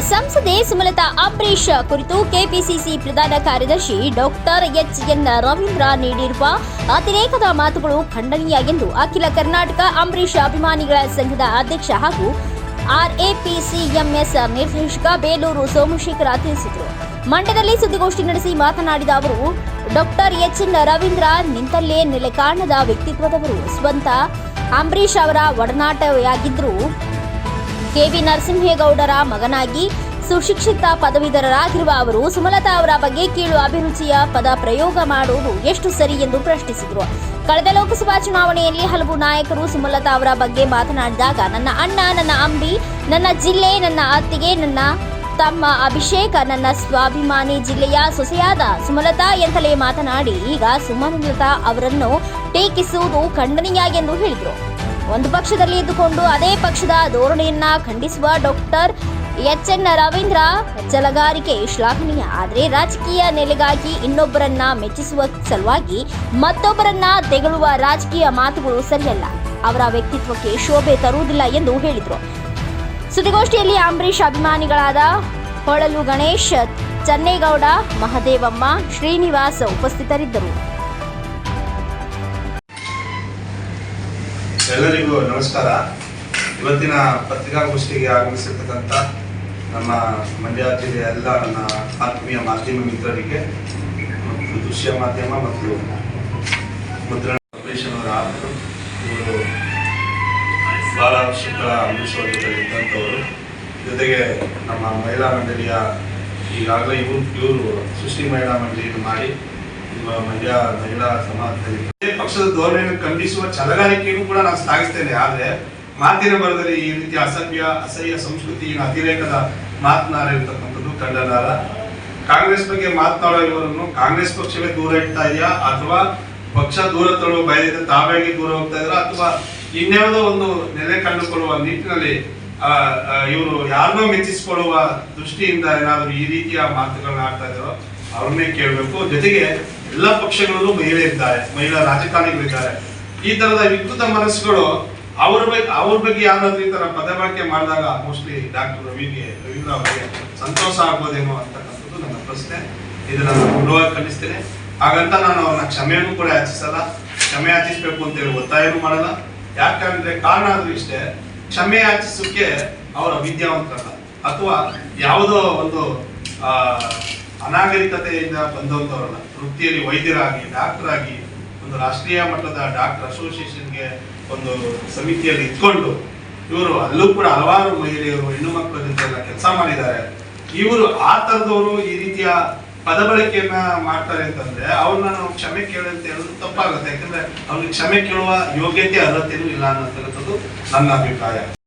ಸಂಸದೆ ಸುಮಲತಾ ಅಂಬರೀಶ್ ಕುರಿತು ಕೆಪಿಸಿಸಿ ಪ್ರಧಾನ ಕಾರ್ಯದರ್ಶಿ ಡಾಕ್ಟರ್ ಎಚ್ ಎನ್ ರವೀಂದ್ರ ನೀಡಿರುವ ಅತಿರೇಕದ ಮಾತುಗಳು ಖಂಡನೀಯ ಎಂದು ಅಖಿಲ ಕರ್ನಾಟಕ ಅಂಬರೀಷ್ ಅಭಿಮಾನಿಗಳ ಸಂಘದ ಅಧ್ಯಕ್ಷ ಹಾಗೂ ಆರ್ಎಪಿಸಿಎಂಎಸ್ ನಿರ್ದೇಶಕ ಬೇಲೂರು ಸೋಮಶೇಖರ ತಿಳಿಸಿದರು. ಮಂಡ್ಯದಲ್ಲಿ ಸುದ್ದಿಗೋಷ್ಠಿ ನಡೆಸಿ ಮಾತನಾಡಿದ ಅವರು, ಡಾಕ್ಟರ್ ಎಚ್ ಎನ್ ರವೀಂದ್ರ ನಿಂತಲ್ಲೇ ನೆಲೆ ಕಾಣದ ವ್ಯಕ್ತಿತ್ವದವರು ಸ್ವಂತ. ಅಂಬರೀಷ್ ಅವರ ಒಡನಾಟವಾಗಿದ್ದರು ಕೆವಿ ನರಸಿಂಹೇಗೌಡರ ಮಗನಾಗಿ ಸುಶಿಕ್ಷಿತ ಪದವೀಧರರಾಗಿರುವ ಅವರು ಸುಮಲತಾ ಅವರ ಬಗ್ಗೆ ಕೀಳು ಅಭಿರುಚಿಯ ಪದ ಪ್ರಯೋಗ ಮಾಡುವುದು ಎಷ್ಟು ಸರಿ ಎಂದು ಪ್ರಶ್ನಿಸಿದರು. ಕಳೆದ ಲೋಕಸಭಾ ಚುನಾವಣೆಯಲ್ಲಿ ಹಲವು ನಾಯಕರು ಸುಮಲತಾ ಅವರ ಬಗ್ಗೆ ಮಾತನಾಡಿದಾಗ, ನನ್ನ ಅಣ್ಣ, ನನ್ನ ಅಂಬಿ, ನನ್ನ ಜಿಲ್ಲೆ, ನನ್ನ ಅತ್ತಿಗೆ, ನನ್ನ ತಮ್ಮ ಅಭಿಷೇಕ, ನನ್ನ ಸ್ವಾಭಿಮಾನಿ ಜಿಲ್ಲೆಯ ಸೊಸೆಯಾದ ಸುಮಲತಾ ಎಂತಲೇ ಮಾತನಾಡಿ, ಈಗ ಸುಮಲತಾ ಅವರನ್ನು ಟೀಕಿಸುವುದು ಖಂಡನೀಯ ಎಂದು ಹೇಳಿದರು. ಒಂದು ಪಕ್ಷದಲ್ಲಿ ಇದ್ದುಕೊಂಡು ಅದೇ ಪಕ್ಷದ ಧೋರಣೆಯನ್ನ ಖಂಡಿಸುವ ಡಾಕ್ಟರ್ ಎಚ್ ಎನ್ ರವೀಂದ್ರ ಚಲಗಾರಿಕೆ ಶ್ಲಾಘನೀಯ. ಆದರೆ ರಾಜಕೀಯ ನೆಲೆಗಾಗಿ ಇನ್ನೊಬ್ಬರನ್ನ ಮೆಚ್ಚಿಸುವ ಸಲುವಾಗಿ ಮತ್ತೊಬ್ಬರನ್ನ ತೆಗಳುವ ರಾಜಕೀಯ ಮಾತುಗಳು ಸರಿಯಲ್ಲ. ಅವರ ವ್ಯಕ್ತಿತ್ವಕ್ಕೆ ಶೋಭೆ ತರುವುದಿಲ್ಲ ಎಂದು ಹೇಳಿದರು. ಸುದ್ದಿಗೋಷ್ಠಿಯಲ್ಲಿ ಅಂಬರೀಷ್ ಅಭಿಮಾನಿಗಳಾದ ಹೊಳಲು ಗಣೇಶ್, ಚನ್ನೇಗೌಡ, ಮಹದೇವಮ್ಮ, ಶ್ರೀನಿವಾಸ್ ಉಪಸ್ಥಿತರಿದ್ದರು. ಎಲ್ಲರಿಗೂ ನಮಸ್ಕಾರ. ಇವತ್ತಿನ ಪತ್ರಿಕಾಗೋಷ್ಠಿಗೆ ಆಗಮಿಸಿರ್ತಕ್ಕಂಥ ನಮ್ಮ ಮಂಡ್ಯ ಜಿಲ್ಲೆಯ ಎಲ್ಲ ನನ್ನ ಆತ್ಮೀಯ ಮಾಧ್ಯಮ ಮಿತ್ರರಿಗೆ ಮತ್ತು ದೃಶ್ಯ ಮಾಧ್ಯಮ ಮತ್ತು ಮುದ್ರಣ ಕಾರ್ಪೊರೇಷನ್ ಅವರ ಆದರು ಇವರು ಬಹಳ ವರ್ಷಗಳ ಇದ್ದಂಥವರು. ಜೊತೆಗೆ ನಮ್ಮ ಮಹಿಳಾ ಮಂಡಳಿಯ ಈಗಾಗಲೇ ಇವರು ಇವರು ಸೃಷ್ಟಿ ಮಹಿಳಾ ಮಂಡಳಿಯನ್ನು ಮಾಡಿ ಮಂಡ್ಯ ಮಹಿಳಾ ಸಮಾಜದಲ್ಲಿ ಪಕ್ಷದ ಧೋರಣೆಯನ್ನು ಖಂಡಿಸುವ ಛಲಗಾರಿಕೆಯನ್ನು ಕೂಡ ನಾನು ಶ್ಲಾಘಿಸ್ತೇನೆ. ಆದ್ರೆ ಮಾತಿನ ಬರದಲ್ಲಿ ಈ ರೀತಿ ಅಸಭ್ಯ, ಅಸಹ್ಯ ಸಂಸ್ಕೃತಿ ಅತಿರೇಕದ ಮಾತನಾಡಿರ್ತಕ್ಕಂಥದ್ದು ಖಂಡನಾರ ಕಾಂಗ್ರೆಸ್ ಬಗ್ಗೆ ಮಾತನಾಡೋ ಇವರನ್ನು ಕಾಂಗ್ರೆಸ್ ಪಕ್ಷವೇ ದೂರ ಇಡ್ತಾ ಇದೆಯಾ? ಅಥವಾ ಪಕ್ಷ ದೂರ ತಳ್ಳುವ ಭಯದಿಂದ ತಾವಾಗಿ ದೂರ ಹೋಗ್ತಾ ಇದ್ರ ಅಥವಾ ಇನ್ಯಾವುದೋ ಒಂದು ನೆಲೆ ಕಂಡುಕೊಳ್ಳುವ ನಿಟ್ಟಿನಲ್ಲಿ ಇವರು ಯಾರನ್ನೋ ಮೆಚ್ಚಿಸಿಕೊಳ್ಳುವ ದೃಷ್ಟಿಯಿಂದ ಏನಾದರೂ ಈ ರೀತಿಯ ಮಾತುಗಳನ್ನ ಆಡ್ತಾ ಇದ್ದಾರೋ? ಅವ್ರನ್ನೇ ಕೇಳಬೇಕು. ಜೊತೆಗೆ ಎಲ್ಲ ಪಕ್ಷಗಳಲ್ಲೂ ಮಹಿಳೆ ಇದ್ದಾರೆ, ಮಹಿಳಾ ರಾಜಕಾರಣಿಗಳಿದ್ದಾರೆ. ಈ ತರದ ವಿಕೃತ ಮನಸ್ಸುಗಳು ಅವ್ರ ಬಗ್ಗೆ ಅವ್ರ ಬಗ್ಗೆ ಯಾರಾದ್ರೂ ಈ ತರ ಪದ ಬಳಕೆ ಮಾಡಿದಾಗ ಮೋಸ್ಟ್ಲಿ ಡಾಕ್ಟರ್ ರವಿಗೆ ರವೀಂದ್ರ ಅವರಿಗೆ ಸಂತೋಷ ಆಗ್ಬೋದೇನೋ ಅಂತಕ್ಕಂಥದ್ದು ನನ್ನ ಪ್ರಶ್ನೆ. ಇದನ್ನ ನಾನು ಗೌರವವಾಗಿ ಖಂಡಿಸ್ತೇನೆ. ಹಾಗಂತ ನಾನು ಅವ್ರನ್ನ ಕ್ಷಮೆಯನ್ನು ಕೂಡ ಯಾಚಿಸಲ್ಲ. ಕ್ಷಮೆ ಯಾಚಿಸ್ಬೇಕು ಅಂತ ಹೇಳಿ ಒತ್ತಾಯನೂ ಮಾಡಲ್ಲ. ಯಾಕಂದ್ರೆ ಕಾರಣ ಆದ್ರೂ ಇಷ್ಟೇ, ಕ್ಷಮೆ ಯಾಚಿಸೋಕೆ ಅವರ ವಿದ್ಯಾವಂತರಲ್ಲ ಅಥವಾ ಯಾವುದೋ ಒಂದು, ಆ ಅನಾಗರಿಕತೆಯಿಂದ ಬಂದಂಥವ್ರನ್ನ ವೃತ್ತಿಯಲ್ಲಿ ವೈದ್ಯರಾಗಿ ಡಾಕ್ಟರ್ ಆಗಿ ಒಂದು ರಾಷ್ಟ್ರೀಯ ಮಟ್ಟದ ಡಾಕ್ಟರ್ ಅಸೋಸಿಯೇಷನ್ಗೆ ಒಂದು ಸಮಿತಿಯಲ್ಲಿ ಇಟ್ಕೊಂಡು ಇವರು ಅಲ್ಲೂ ಕೂಡ ಹಲವಾರು ಮಹಿಳೆಯರು, ಹೆಣ್ಣು ಮಕ್ಕಳ ಜೊತೆ ಎಲ್ಲ ಕೆಲಸ ಮಾಡಿದ್ದಾರೆ. ಇವರು ಆ ತರದವರು ಈ ರೀತಿಯ ಪದ ಬಳಕೆಯನ್ನ ಮಾಡ್ತಾರೆ ಅಂತಂದ್ರೆ ಅವ್ರನ್ನ ನಾವು ಕ್ಷಮೆ ಕೇಳಂತ ಹೇಳೋದು ತಪ್ಪಾಗುತ್ತೆ. ಯಾಕಂದ್ರೆ ಅವ್ರಿಗೆ ಕ್ಷಮೆ ಕೇಳುವ ಯೋಗ್ಯತೆ ಅರ್ಹತೆಯೂ ಇಲ್ಲ ಅನ್ನೋದು ನನ್ನ ಅಭಿಪ್ರಾಯ.